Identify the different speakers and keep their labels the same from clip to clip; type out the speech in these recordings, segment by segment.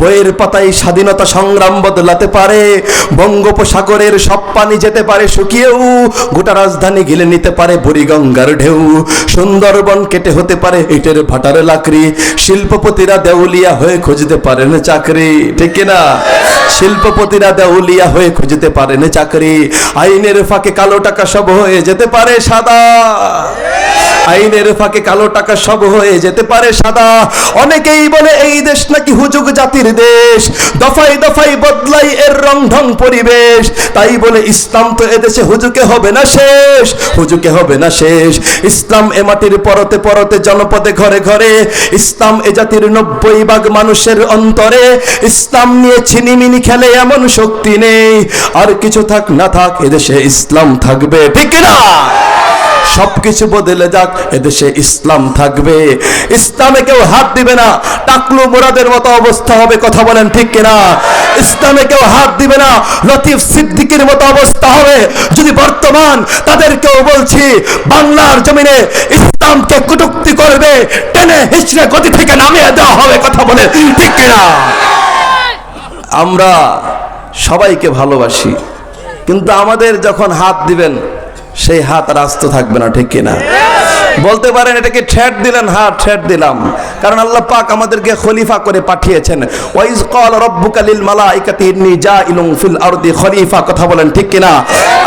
Speaker 1: বইয়ের পাতায় স্বাধীনতা সংগ্রাম বদলাতে পারে, বঙ্গোপসাগরের সব পানি যেতে পারে, শুকিয়েও গোটা রাজধানী গিলে নিতে পারে বুড়িগঙ্গার ঢেউ। সুন্দরবন কেটে হতে পারে ইটের ভাটার লাকড়ি, শিল্পপতিরা দেউলিয়া হয়ে খুঁজতে পারেন চাকরি। ঠিক কিনা শিল্পপতিরা দেউলিয়া হয়ে খুঁজতে পারেন চাকরি। আইনের ফাঁকে কালো টাকা সব হয়ে যেতে পারে সাদা। আইনের ফাঁকে কালো টাকা সব হয়ে যেতে পারে সাদা। অনেকেই বলে এই দেশ নাকি হুজুগ জাতির দেশ। দফায় দফায় বদলাই এর রং ঢং পরিবেশ। তাই বলে ইসলাম তো এদেশে হুজুকে হবে না শেষ। হুজুকে হবে না শেষ। ইসলাম এ মাটির পরতে পরতে জনপদে ঘরে ঘরে। ইসলাম এ জাতির নব্বই ভাগ মানুষের অন্তরে। ইসলাম নিয়ে ছিনিমিনি খেলে এমন শক্তি নেই। আর কিছু থাক না থাক, এদেশে ইসলাম থাকবে। ঠিক না সবকিছু বদলে যাক, এদেশে ইসলাম থাকবে। ইসলামে কেউ হাত দিবে না, টাকলু মোরাদের মতো অবস্থা হবে, কথা বলেন ঠিক কিনা? ইসলামে কেউ হাত দিবে না, লতিফ সিদ্দিকের মতো অবস্থা হবে। যদি বর্তমান তাদেরকেও বলছি, বাংলার জমিনে ইসলামকে কটুক্তি করবে, টেনে হিচড়ে গতি থেকে নামিয়ে দেওয়া হবে, কথা বলে ঠিক কিনা? আমরা সবাইকে ভালোবাসি, কিন্তু আমাদের যখন হাত দিবেন সেই হাত রাস্ত থাকবে না, ঠিক কিনা? বলতে পারেন, এটাকে ঠেট দিলেন হ্যাঁ ঠেট দিলাম। কারণ আল্লাহ পাক আমাদেরকে খলিফা করে পাঠিয়েছেন। ওয়াইজ কল রব্বুকা লিল মালাইকাতি ইন্নী জাইলুন ফিল আরদি, খলিফা, কথা বলেন, ঠিক কিনা?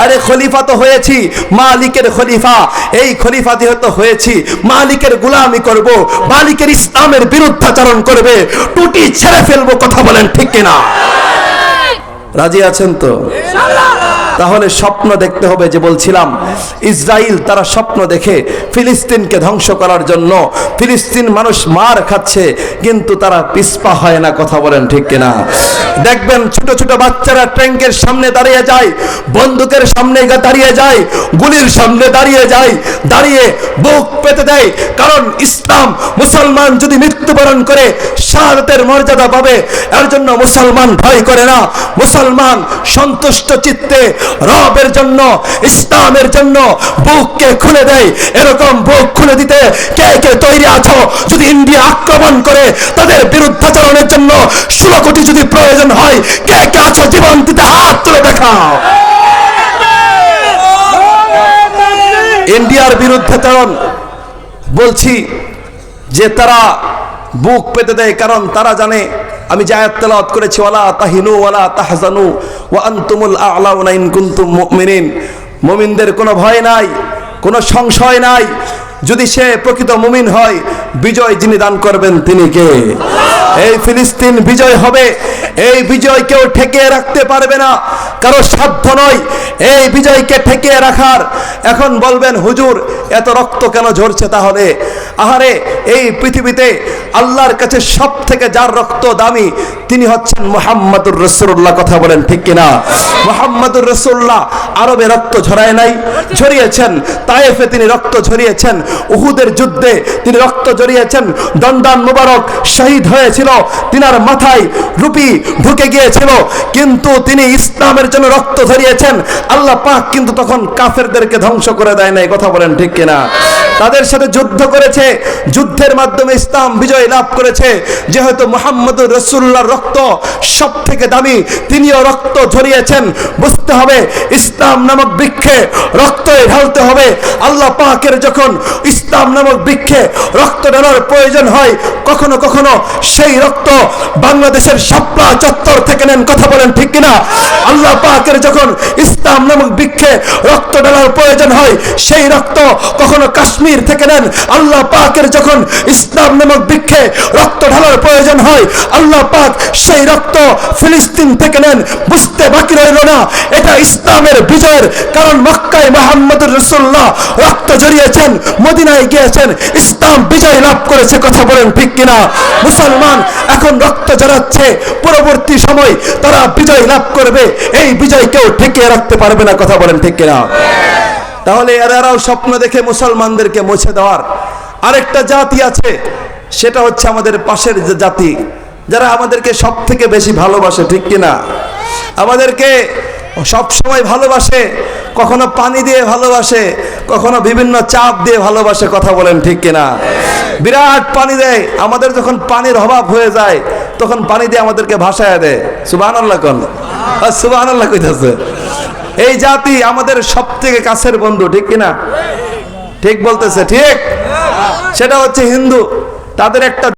Speaker 1: আরে খলিফা তো হয়েছি, মালিকের খলিফা। এই খলিফা যেহেতু হয়েছি, মালিকের গোলামি করব, মালিকের ইসলামের বিরুদ্ধাচরণ করবে, টুটি ছেড়ে ফেলব, কথা বলেন, ঠিক কিনা? রাজি আছেন তো? তাহলে স্বপ্ন দেখতে হবে যে বলছিলাম ইসরায়েল তারা স্বপ্ন দেখে ফিলিস্তিনকে ধ্বংস করার জন্য। ফিলিস্তিন মানুষ মার খাচ্ছে, কিন্তু তারা পিসপা হয় না, কথা বলেন ঠিক কিনা। দেখবেন ছোট ছোট বাচ্চারা ট্যাঙ্কের সামনে দাঁড়িয়ে যায়, বন্দুকের সামনে দাঁড়িয়ে যায়, গুলির সামনে দাঁড়িয়ে যায়, দাঁড়িয়ে বুক পেতে দেয়। কারণ ইসলাম মুসলমান যদি মৃত্যুবরণ করে, শাহাদাতের মর্যাদা পাবে, এর জন্য মুসলমান ভয় করে না। মুসলমান সন্তুষ্ট চিত্তে রবের জন্য, ইসলামের জন্য বুককে খুলে দেয়। এরকম বুক খুলে দিতে কে কে তৈরি আছো? যদি ইন্ডিয়া আক্রমণ করে তাদের বিরুদ্ধাচরণের জন্য ষোলো কোটি যদি প্রয়োজন হয়, কে কে আছো জীবন দিতে হাত তুলে দেখাও। ইন্ডিয়ার বিরুদ্ধে বিরুদ্ধাচরণ বলছি যে তারা বুক পেতে দেয়, কারণ তারা জানে আমি জায়াত তেলাওয়াত করেছি, ওয়ালা তাহিনু, ওয়ালা তাহজানু, ওয়া আনতুমুল আ'লাউনা ইন কুনতুম মুমিনিন। মুমিনদের কোনো ভয় নাই, কোনো সংশয় নাই। যদি সে প্রকৃত মুমিন হয়, বিজয় যিনি দান করবেন তিনি কে? এই ফিলিস্তিন বিজয় হবে, এই বিজয় কেউ ঠেকিয়ে রাখতে পারবে না, কারও সাধ্য নয়। এই বিজয়কে ঠেকিয়ে রাখার। এখন বলবেন, হুজুর, এত রক্ত কেন ঝরছে তাহলে? আহারে, এই পৃথিবীতে আল্লাহর কাছে সব থেকে যার রক্ত দামি, তিনি হচ্ছেন মোহাম্মদুর রসুল্লাহ কথা বলেন ঠিক কিনা? মোহাম্মদুর রসুল্লাহ আরবে রক্ত ঝরায় নাই, ঝরিয়েছেন, তায়েফে তিনি রক্ত ঝরিয়েছেন, উহুদের যুদ্ধে তিনি রক্ত ঝরিয়েছেন দন্ডান মুবারক শহীদ হয়েছিল, তিনার মাথায় রুপি ঢুকে গিয়েছিল, কিন্তু তিনি ইসলামের জন্য রক্ত ঝরিয়েছেন, আল্লাহ পাক কিন্তু তখন কাফেরদেরকে ধ্বংস করে দেয় নাই। কথা বলেন ঠিক কিনা? তাদের সাথে যুদ্ধ করেছে। যুদ্ধের মাধ্যমে ইসলাম বিজয় লাভ করেছে। যেহেতু মোহাম্মদুর রসুল্লাহর রক্ত সব থেকে দামি, তিনিও রক্ত ঝরিয়েছেন। বুঝতে হবে, ইসলাম নামক বৃক্ষে রক্ত ঢালতে হবে। আল্লাহ পাকের যখন ইসলাম নামক বৃক্ষে রক্ত ঢালার প্রয়োজন হয়, কখনো কখনো সেই রক্ত বাংলাদেশের সাপলা চত্বর থেকে নেন। কথা বলেন ঠিক কিনা? আল্লাহ পাকের যখন ইসলাম নামক বৃক্ষে রক্ত ঢালার প্রয়োজন হয়, সেই রক্ত কখনো কাশ্মীর থেকে নেন, আল্লাহ পাকের যখন ইসলাম নামক বৃক্ষে রক্ত ঢালার প্রয়োজন হয়, আল্লাহ পাক সেই রক্ত ফিলিস্তিন থেকে নেন, বুঝতে বাকি রইল না। এটা ইসলামের বিজয়ের কারণ, মক্কায় মোহাম্মদুর রসুল্লাহ রক্ত জড়িয়েছেন, মদিনায় গিয়েছেন, ইসলাম বিজয় লাভ করেছে, কথা বলেন ঠিক কিনা? মুসলমান এখন রক্ত জড়াচ্ছে পরবর্তী সময় তারা বিজয় লাভ করবে, এই বিজয় কেউ ঠেকিয়ে রাখতে পারবে না, কথা বলেন ঠিক কিনা? তাহলে এরাও স্বপ্ন দেখে মুসলমানদেরকে মুছে দেওয়ার আরেকটা জাতি আছে, সেটা হচ্ছে আমাদের পাশের জাতি, যারা আমাদেরকে সব থেকে বেশি ভালোবাসে, ঠিক কিনা? আমাদেরকে সব সময় ভালোবাসে, কখনো পানি দিয়ে ভালোবাসে, কখনো বিভিন্ন চাপ দিয়ে ভালোবাসে, কথা বলেন ঠিক কিনা? বিরাট পানি দেয়, আমাদের যখন পানির অভাব হয়ে যায়, তখন পানি দিয়ে আমাদেরকে ভাসায় দেয়। সুবাহ আল্লাহ কন? সুবাহ আল্লাহ কইতাছে। এই জাতি আমাদের সব থেকে কাছের বন্ধু, ঠিক কিনা? ঠিক বলতেছে, ঠিক? সেটা হচ্ছে হিন্দু। তাদের একটা